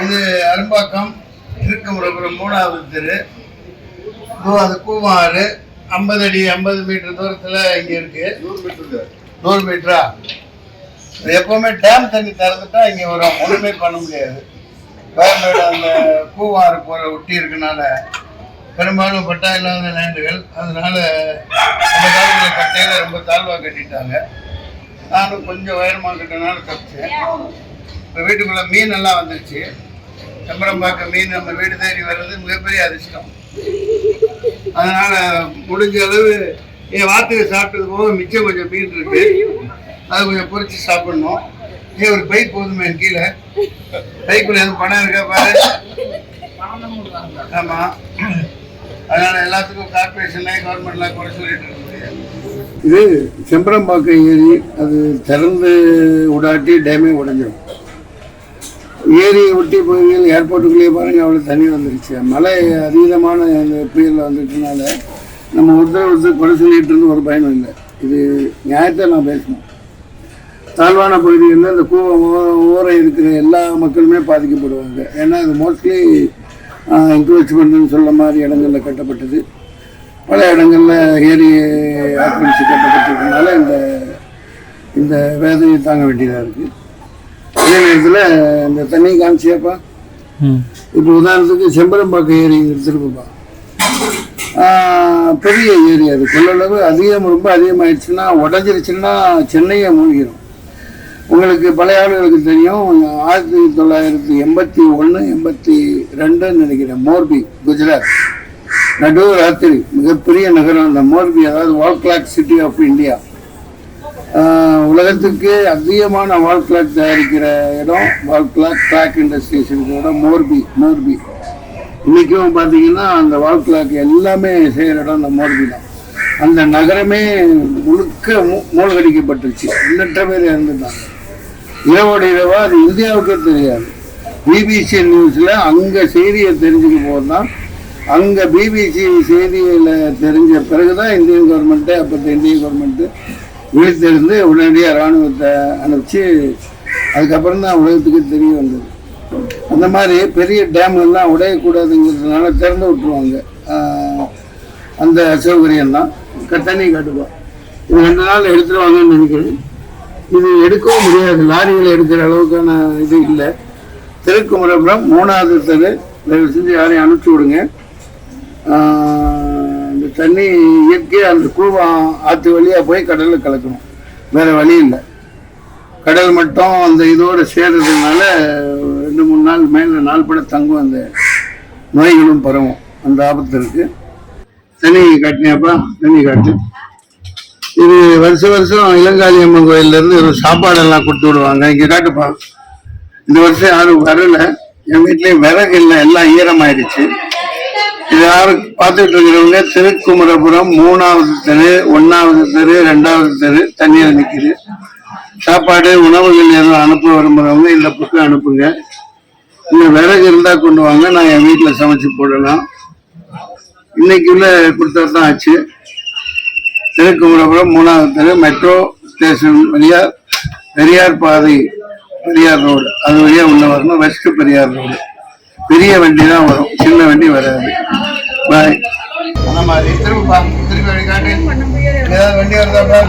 இது அரும்பாக்கம் திருக்கமுரபுரம் மூணாவது தெரு. அது கூமாறு ஐம்பது அடி ஐம்பது மீட்டர் தூரத்தில் இங்கே இருக்கு. நூறு மீட்டரா? இது எப்பவுமே டேம் தண்ணி திறந்துட்டா இங்கே வரும். ஒன்றுமே பண்ண முடியாது. கோயம்பேடு அந்த கூவாறு போகிற ஒட்டி இருக்கனால பெரும்பாலும் பட்டா இல்லாத லேண்டுகள் அதனால அந்த காலத்தில் கட்டையில் ரொம்ப தாழ்வாக கட்டிட்டாங்க. நானும் கொஞ்சம் உயரமாக கட்டினாலும் தப்பிச்சேன். இப்போ வீட்டுக்குள்ளே மீன் எல்லாம் வந்துருச்சு. செம்பரம்பாக்க மீன் நம்ம வீடு தேடி வர்றது மிகப்பெரிய அதிர்ஷ்டம். அதனால் முடிஞ்ச அளவு என் வார்த்தையை சாப்பிட்டது போக மிச்சம் கொஞ்சம் மீன் இருக்கு. அதை கொஞ்சம் பொறிச்சு சாப்பிடணும். ஏன் ஒரு பைக் போதுமே கீழே. பைக்குள்ள எதுவும் பணம் இருக்கா பாரு? ஆமாம் அதனால் எல்லாத்துக்கும் கார்பரேஷன்ல கவர்மெண்ட்லாம் குறை சொல்லிட்டு இருக்கு இது செம்பரம்பாக்கம் ஏரி அது திறந்து விடாட்டி டேமே உடஞ்சிடும் ஏரியை ஒட்டி பகுதியில் ஏர்போர்ட்டுக்குள்ளேயே பாருங்க அவ்வளோ தண்ணி வந்துருச்சு. மழை அதீதமான அந்த புயலில் வந்துட்டனால நம்ம ஒருத்தர் ஒருத்தர் கொலை சொல்லிகிட்டு இருந்து ஒரு பயனும் இல்லை. இது நியாயத்தை நான் பேசணும். தாழ்வான பகுதிகளில் இந்த கூ ஊரை இருக்கிற எல்லா மக்களுமே பாதிக்கப்படுவாங்க. ஏன்னா இது மோஸ்ட்லி என்க்ரோச்மெண்ட்னு சொல்ல மாதிரி இடங்களில் கட்டப்பட்டது. பல இடங்களில் ஏரி ஆக்கிரமிச்சு கட்டப்பட்டிருக்கனால இந்த இந்த வேதனையை தாங்க வேண்டியதாக இருக்குது அதே நேரத்தில் இந்த தண்ணி காமிச்சியாப்பா. இப்போ உதாரணத்துக்கு செம்பரம்பாக்கம் ஏரி எடுத்துருக்குப்பா. பெரிய ஏரி அது. கொள்ளளவு அதிகம் ரொம்ப அதிகமாயிடுச்சுன்னா உடஞ்சிருச்சுன்னா சென்னையே மூழ்கிடும் உங்களுக்கு பழைய ஆளுகளுக்கு தெரியும் ஆயிரத்தி தொள்ளாயிரத்தி எண்பத்தி ஒன்று எண்பத்தி ரெண்டுன்னு நினைக்கிறேன் மோர்பி குஜராத். நடு ராத்திரி மிகப்பெரிய நகரம் அந்த மோர்பி அதாவது wall clock city of India உலகத்துக்கு அதிகமான வால் கிளாக் தயாரிக்கிற இடம் வால் கிளாக் கிளாக் இண்டஸ்ட்ரீஸ் இருக்கிற இடம் மோர்பி மோர்பி. இன்னைக்கும் பார்த்தீங்கன்னா அந்த வால் கிளாக் எல்லாமே செய்கிற இடம் அந்த மோர்பி தான். அந்த நகரமே முழுக்க மூழ்கடிக்கப்பட்டுருச்சு. எண்ணற்ற பேர் இறந்துட்டாங்க. இரவோட இரவா அது இந்தியாவுக்கே தெரியாது. பிபிசி நியூஸில் அங்கே செய்தியை தெரிஞ்சுக்க போது தான். அங்கே பிபிசி செய்தியில் தெரிஞ்ச பிறகு தான் இந்தியன் கவர்மெண்ட்டு அப்போ இந்திய கவர்மெண்ட்டு உயர்த்தெழுந்து உடனடியாக இராணுவத்தை அனுப்பிச்சு அதுக்கப்புறம் தான் உலகத்துக்கு தெரிய வந்தது. அந்த மாதிரி பெரிய டேம் எல்லாம் உடையக்கூடாதுங்கிறதுனால திறந்து விட்டுருவாங்க. அந்த சௌகரியம் தான். தண்ணி காட்டுப்போம் இது ரெண்டு நாள் எடுத்துருவாங்கன்னு நினைக்கிறேன். இது எடுக்கவும் முடியாது. லாரிகள் எடுக்கிற அளவுக்கான இது இல்லை. திருக்குமரபுரம் மூணாவது தெரு. தயவு செஞ்சு யாரையும் அனுப்பிச்சி விடுங்க. ஆஹ் தண்ணி இயற்கையாக அந்த கூவம் ஆற்று வழியாக போய் கடலில் கலக்கணும். வேறு வழி இல்லை. கடல் மட்டும் அந்த இதோடு சேர்றதுனால ரெண்டு மூணு நாள் மேலே நாள் பட தங்கும் அந்த நோய்களும் பரவும். அந்த ஆபத்து இருக்கு. தண்ணி காட்டினியாப்பா? தண்ணி காட்டு. இது வருஷ வருஷம் இளங்காளி அம்மன் கோயிலேருந்து இருந்து ஒரு சாப்பாடெல்லாம் கொடுத்து விடுவாங்க. இங்கே காட்டுப்பா. இந்த வருஷம் யாரும் வரலை. என் வீட்லேயும் விறகு இல்லை. எல்லாம் ஈரமாயிடுச்சு. யாரும் பார்த்துட்டு இருக்கிறவங்க? திருக்குமரபுரம் மூணாவது தெரு ஒன்னாவது தெரு ரெண்டாவது தெரு தண்ணியில் நிற்கிது சாப்பாடு உணவுகள் எதுவும் அனுப்ப விரும்புறவங்க இந்த பக்கம் அனுப்புங்க. இன்னும் விறகு இருந்தால் கொண்டு வாங்க நான் என் வீட்டில் சமைச்சு போடலாம். இன்னைக்கு உள்ள கொடுத்தா தான் ஆச்சு. திருக்குமரபுரம் மூணாவது தெரு மெட்ரோ ஸ்டேஷன் வழியாக பெரியார் பாதை பெரியார் ரோடு. அது வழியாக உள்ள வரணும் வெஸ்ட் பெரியார் ரோடு. பெரிய வண்டி தான் வரும். சின்ன வண்டி வராது. பாய் அந்த மாதிரி. திரும்ப ஏதாவது வண்டி வருதா